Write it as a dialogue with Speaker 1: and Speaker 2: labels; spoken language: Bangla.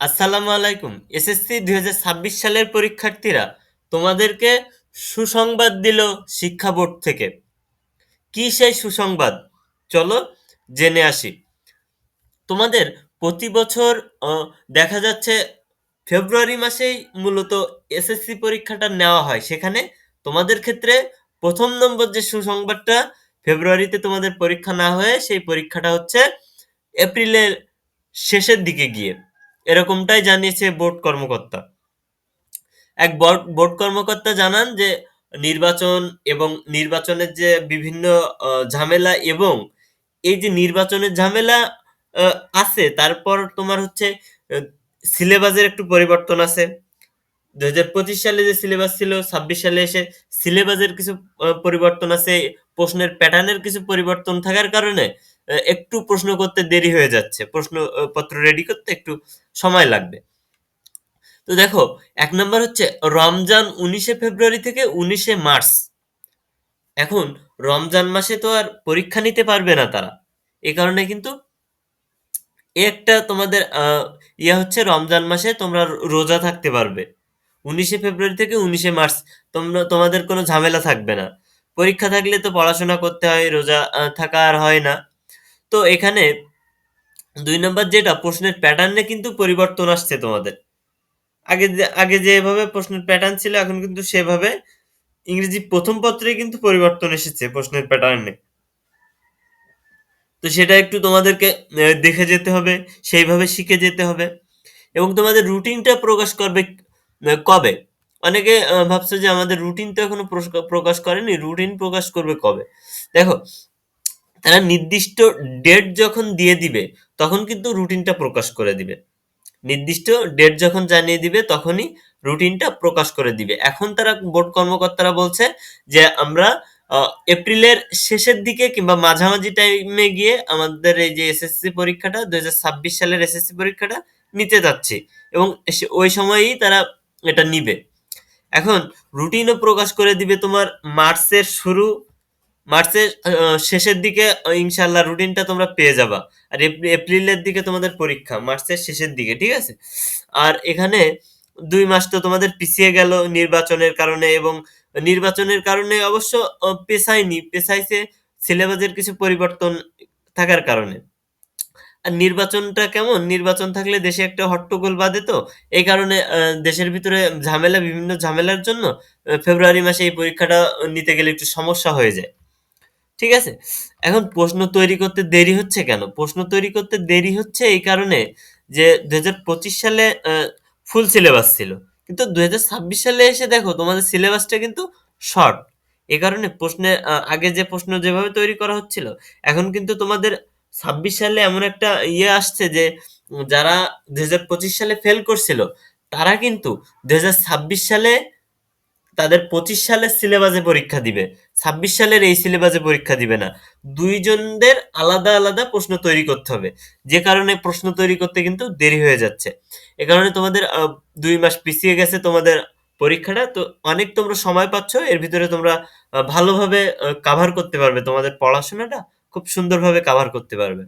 Speaker 1: আসসালামু আলাইকুম। এসএসসি দুই হাজার ছাব্বিশ সালের পরীক্ষার্থীরা তোমাদেরকে সুসংবাদ দিল শিক্ষা বোর্ড থেকে। কি সেই সুসংবাদ? চলো জেনে আসি। তোমাদের প্রতি বছর দেখা যাচ্ছে ফেব্রুয়ারি মাসেই মূলত এসএসসি পরীক্ষাটা নেওয়া হয়। সেখানে তোমাদের ক্ষেত্রে প্রথম নম্বর যে সুসংবাদটা ফেব্রুয়ারিতে তোমাদের পরীক্ষা না হয়ে সেই পরীক্ষাটা হচ্ছে এপ্রিলের শেষের দিকে গিয়ে। এরকমটাই জানিয়েছে বোর্ড কর্মকর্তা। এক বোর্ড কর্মকর্তা জানান যে নির্বাচন এবং নির্বাচনের যে বিভিন্ন ঝামেলা এবং এই যে নির্বাচনের ঝামেলা আছে, তারপর তোমার হচ্ছে সিলেবাসের একটু পরিবর্তন আছে। দু হাজার পঁচিশ সালে যে সিলেবাস ছিল, ছাব্বিশ সালে এসে সিলেবাসের কিছু পরিবর্তন আছে, প্রশ্নের প্যাটার্নের কিছু পরিবর্তন থাকার কারণে একটু প্রশ্ন করতে দেরি হয়ে যাচ্ছে। প্রশ্ন আহ, পত্র রেডি করতে একটু সময় লাগবে। তো দেখো এক নম্বর হচ্ছে রমজান উনিশে ফেব্রুয়ারি থেকে উনিশে মার্চ। এখন রমজান মাসে তো আর পরীক্ষা নিতে পারবে না তারা। এ কারণে কিন্তু একটা তোমাদের ইয়ে হচ্ছে রমজান মাসে তোমরা রোজা থাকতে পারবে। উনিশে ফেব্রুয়ারি থেকে উনিশে মার্চ তোমরা তোমাদের কোনো ঝামেলা থাকবে না। পরীক্ষা থাকলে তো পড়াশোনা করতে হয় রোজা থাকা আর হয় না। তো এখানে দুই নম্বর যেটা, প্রশ্নের প্যাটার্নে কিন্তু পরিবর্তন আসছে তোমাদের। আগে আগে যেভাবে প্রশ্নের প্যাটার্ন ছিল, এখন কিন্তু সেভাবে ইংরেজি প্রথম পত্রে কিন্তু পরিবর্তন এসেছে প্রশ্নের প্যাটার্নে। তো সেটা একটু তোমাদেরকে দেখে যেতে হবে, সেইভাবে শিখে যেতে হবে। এবং তোমাদের রুটিনটা প্রকাশ করবে কবে? অনেকে ভাবছে যে আমাদের রুটিন তো এখনও প্রকাশ করেনি, রুটিন প্রকাশ করবে কবে? দেখো তারা নির্দিষ্ট ডেট যখন দিয়ে দিবে, তখন কিন্তু রুটিনটা প্রকাশ করে দিবে। নির্দিষ্ট ডেট যখন জানিয়ে দিবে, তখনই রুটিনটা প্রকাশ করে দিবে। এখন তারা বোর্ড কর্মকর্তারা বলছে যে, আমরা এপ্রিলের শেষের দিকে কিংবা মাঝামাঝি টাইমে গিয়ে আমাদের এই যে এসএসসি পরীক্ষাটা, দুই হাজার ছাব্বিশ সালের এসএসসি পরীক্ষাটা নিতে যাচ্ছি এবং ওই সময়েই তারা এটা নিবে। এখন রুটিনও প্রকাশ করে দিবে তোমার মার্চের শুরু মার্চের শেষের দিকে ইনশাল্লাহ রুটিনটা তোমরা পেয়ে যাবা। আর এপ্রি- এপ্রিলের দিকে তোমাদের পরীক্ষা মার্চের শেষের দিকে ঠিক আছে? আর এখানে দুই মাস তো তোমাদের পিছিয়ে গেল নির্বাচনের কারণে এবং নির্বাচনের কারণে অবশ্য আহ, পেছায়নি পেছাইছে সিলেবাসের কিছু পরিবর্তন থাকার কারণে। আর নির্বাচনটা কেমন? নির্বাচন থাকলে দেশে একটা হট্টগোল বাঁধে তো এই কারণে দেশের ভিতরে ঝামেলা বিভিন্ন ঝামেলার জন্য ফেব্রুয়ারি মাসে এই পরীক্ষাটা নিতে গেলে একটু সমস্যা হয়ে যায়। ঠিক আছে? এখন প্রশ্ন তৈরি করতে দেরি হচ্ছে কেন? প্রশ্ন তৈরি করতে দেরি হচ্ছে এই কারণে যে দুই হাজার পঁচিশ সালে ফুল সিলেবাস ছিল। কিন্তু দুই হাজার ছাব্বিশ সালে এসে দেখো তোমাদের সিলেবাসটা কিন্তু শর্ট এই কারণে প্রশ্নে আগে যে প্রশ্ন যেভাবে তৈরি করা হচ্ছিল, এখন কিন্তু তোমাদের ছাব্বিশ সালে এমন একটা ইয়ে আসছে যে, যারা দুই হাজার পঁচিশ সালে ফেল করছিল, তারা কিন্তু দুই হাজার ছাব্বিশ সালে তাদের পঁচিশ সালের সিলেবাসে পরীক্ষা দিবে, ছাব্বিশ সালের এই সিলেবাসে পরীক্ষা দিবে না। দুইজনদের আলাদা আলাদা প্রশ্ন তৈরি করতে হবে। যে কারণে প্রশ্ন তৈরি করতে কিন্তু দেরি হয়ে যাচ্ছে। এ কারণে তোমাদের দুই মাস পিছিয়ে গেছে তোমাদের পরীক্ষাটা, তো অনেক তোমরা সময় পাচ্ছ, এর ভিতরে তোমরা ভালোভাবে কাভার করতে পারবে। তোমাদের পড়াশোনাটা খুব সুন্দরভাবে কাভার করতে পারবে।